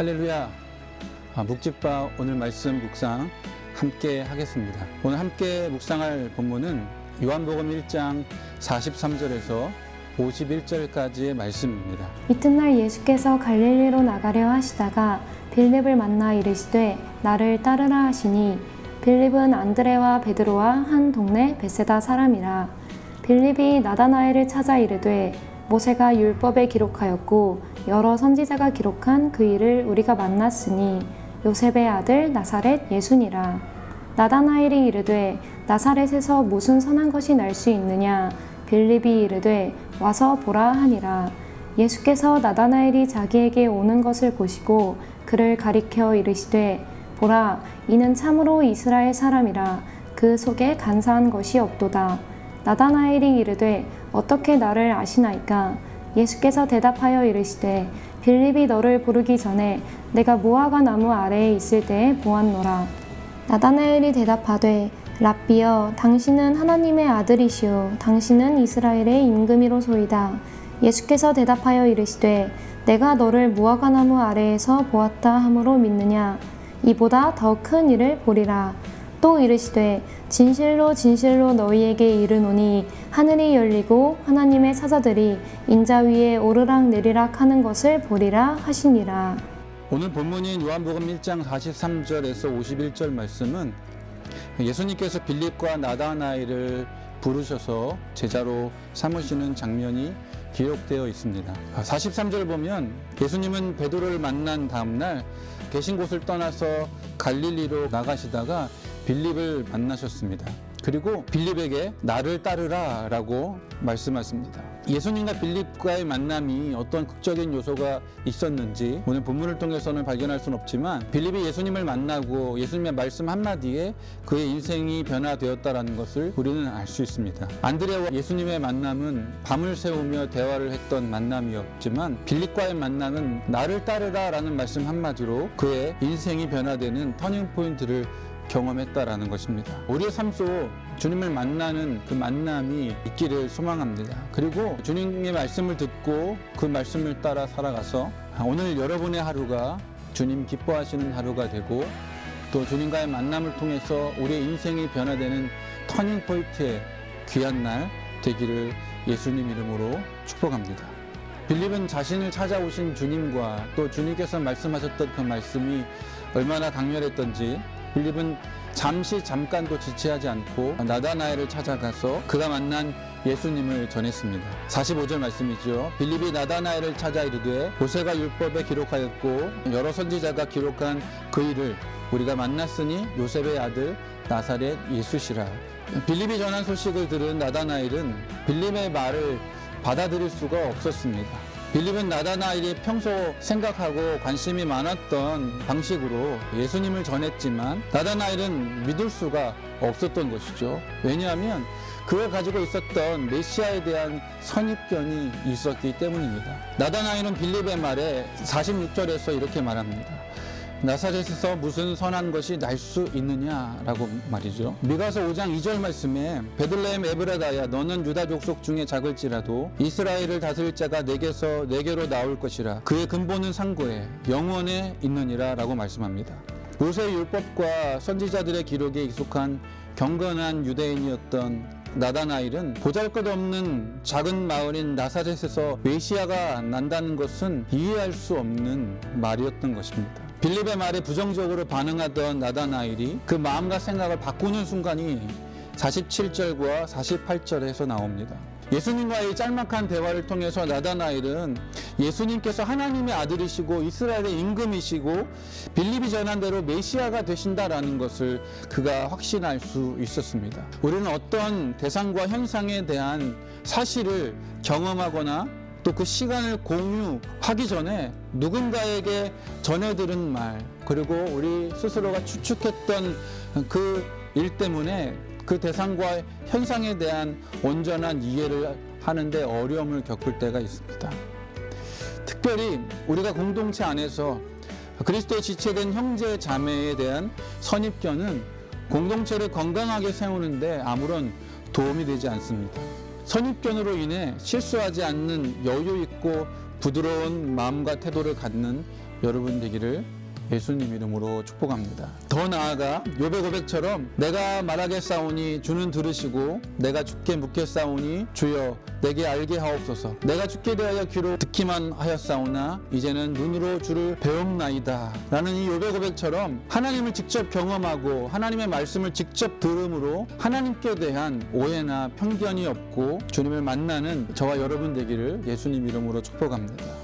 할렐루야. 아, 묵집바 오늘 말씀 묵상 함께 하겠습니다. 오늘 함께 묵상할 본문은 요한복음 1장 43절에서 51절까지의 말씀입니다. 이튿날 예수께서 갈릴리로 나가려 하시다가 빌립을 만나 이르시되 나를 따르라 하시니 빌립은 안드레와 베드로와 한 동네 베세다 사람이라 빌립이 나다나엘을 찾아 이르되 모세가 율법에 기록하였고 여러 선지자가 기록한 그 일을 우리가 만났으니 요셉의 아들 나사렛 예수니라. 나다나엘이 이르되 나사렛에서 무슨 선한 것이 날 수 있느냐? 빌립이 이르되 와서 보라 하니라. 예수께서 나다나엘이 자기에게 오는 것을 보시고 그를 가리켜 이르시되 보라 이는 참으로 이스라엘 사람이라. 그 속에 간사한 것이 없도다. 나다나엘이 이르되 어떻게 나를 아시나이까 예수께서 대답하여 이르시되 빌립이 너를 부르기 전에 내가 무화과 나무 아래에 있을 때에 보았노라. 나다나엘이 대답하되 랍비여 당신은 하나님의 아들이시오. 당신은 이스라엘의 임금이로소이다. 예수께서 대답하여 이르시되 내가 너를 무화과 나무 아래에서 보았다 함으로 믿느냐? 이보다 더 큰 일을 보리라 또 이르시되 진실로 진실로 너희에게 이르노니 하늘이 열리고 하나님의 사자들이 인자 위에 오르락 내리락 하는 것을 보리라 하시니라 오늘 본문인 요한복음 1장 43절에서 51절 말씀은 예수님께서 빌립과 나다나엘을 부르셔서 제자로 삼으시는 장면이 기록되어 있습니다. 43절 보면 예수님은 베드로를 만난 다음 날 계신 곳을 떠나서 갈릴리로 나가시다가 빌립을 만나셨습니다. 그리고 빌립에게 나를 따르라 라고 말씀하십니다. 예수님과 빌립과의 만남이 어떤 극적인 요소가 있었는지 오늘 본문을 통해서는 발견할 수는 없지만 빌립이 예수님을 만나고 예수님의 말씀 한마디에 그의 인생이 변화되었다라는 것을 우리는 알 수 있습니다. 안드레와 예수님의 만남은 밤을 새우며 대화를 했던 만남이었지만 빌립과의 만남은 나를 따르라 라는 말씀 한마디로 그의 인생이 변화되는 터닝 포인트를 경험했다라는 것입니다. 우리의 삶 속 주님을 만나는 그 만남이 있기를 소망합니다. 그리고 주님의 말씀을 듣고 그 말씀을 따라 살아가서 오늘 여러분의 하루가 주님 기뻐하시는 하루가 되고 또 주님과의 만남을 통해서 우리의 인생이 변화되는 터닝 포인트의 귀한 날 되기를 예수님 이름으로 축복합니다. 빌립은 자신을 찾아오신 주님과 또 주님께서 말씀하셨던 그 말씀이 얼마나 강렬했던지 빌립은 잠시 잠깐도 지체하지 않고 나다나엘을 찾아가서 그가 만난 예수님을 전했습니다. 45절 말씀이죠. 빌립이 나다나엘을 찾아 이르되 모세가 율법에 기록하였고 여러 선지자가 기록한 그 일을 우리가 만났으니 요셉의 아들 나사렛 예수시라. 빌립이 전한 소식을 들은 나다나엘은 빌립의 말을 받아들일 수가 없었습니다. 빌립은 나다나엘이 평소 생각하고 관심이 많았던 방식으로 예수님을 전했지만 나다나엘은 믿을 수가 없었던 것이죠. 왜냐하면 그가 가지고 있었던 메시아에 대한 선입견이 있었기 때문입니다. 나다나엘은 빌립의 말에 46절에서 이렇게 말합니다. 나사렛에서 무슨 선한 것이 날 수 있느냐라고 말이죠. 미가서 5장 2절 말씀에 베들레헴 에브라다야 너는 유다 족속 중에 작을지라도 이스라엘을 다스릴 자가 내게서 내게로 나올 것이라 그의 근본은 상고에 영원에 있느니라라고 말씀합니다. 모세 율법과 선지자들의 기록에 익숙한 경건한 유대인이었던 나다나일은 보잘것없는 작은 마을인 나사렛에서 메시아가 난다는 것은 이해할 수 없는 말이었던 것입니다. 빌립의 말에 부정적으로 반응하던 나다나일이 그 마음과 생각을 바꾸는 순간이 47절과 48절에서 나옵니다. 예수님과의 짤막한 대화를 통해서 나다나일은 예수님께서 하나님의 아들이시고 이스라엘의 임금이시고 빌립이 전한 대로 메시아가 되신다라는 것을 그가 확신할 수 있었습니다. 우리는 어떤 대상과 현상에 대한 사실을 경험하거나 또 그 시간을 공유하기 전에 누군가에게 전해들은 말 그리고 우리 스스로가 추측했던 그 일 때문에 그 대상과 현상에 대한 온전한 이해를 하는데 어려움을 겪을 때가 있습니다. 특별히 우리가 공동체 안에서 그리스도의 지체된 형제 자매에 대한 선입견은 공동체를 건강하게 세우는데 아무런 도움이 되지 않습니다. 선입견으로 인해 실수하지 않는 여유 있고 부드러운 마음과 태도를 갖는 여러분 되기를 예수님 이름으로 축복합니다. 더 나아가 요배 고백처럼 내가 말하겠사오니 주는 들으시고 내가 죽게 묻겠사오니 주여 내게 알게 하옵소서. 내가 죽게 대하여 귀로 듣기만 하였사오나 이제는 눈으로 주를 배움나이다. 라는 이 요배 고백처럼 하나님을 직접 경험하고 하나님의 말씀을 직접 들음으로 하나님께 대한 오해나 편견이 없고 주님을 만나는 저와 여러분 되기를 예수님 이름으로 축복합니다.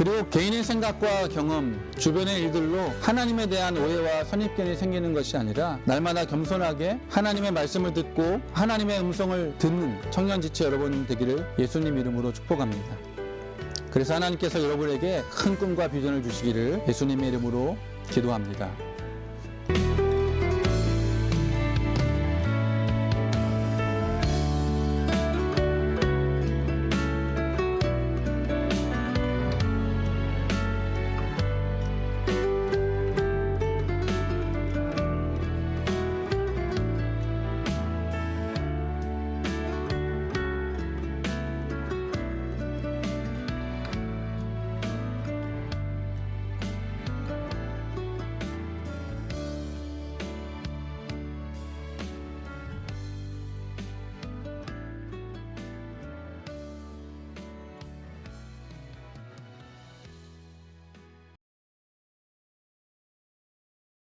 그리고 개인의 생각과 경험, 주변의 일들로 하나님에 대한 오해와 선입견이 생기는 것이 아니라 날마다 겸손하게 하나님의 말씀을 듣고 하나님의 음성을 듣는 청년 지체 여러분 되기를 예수님 이름으로 축복합니다. 그래서 하나님께서 여러분에게 큰 꿈과 비전을 주시기를 예수님의 이름으로 기도합니다.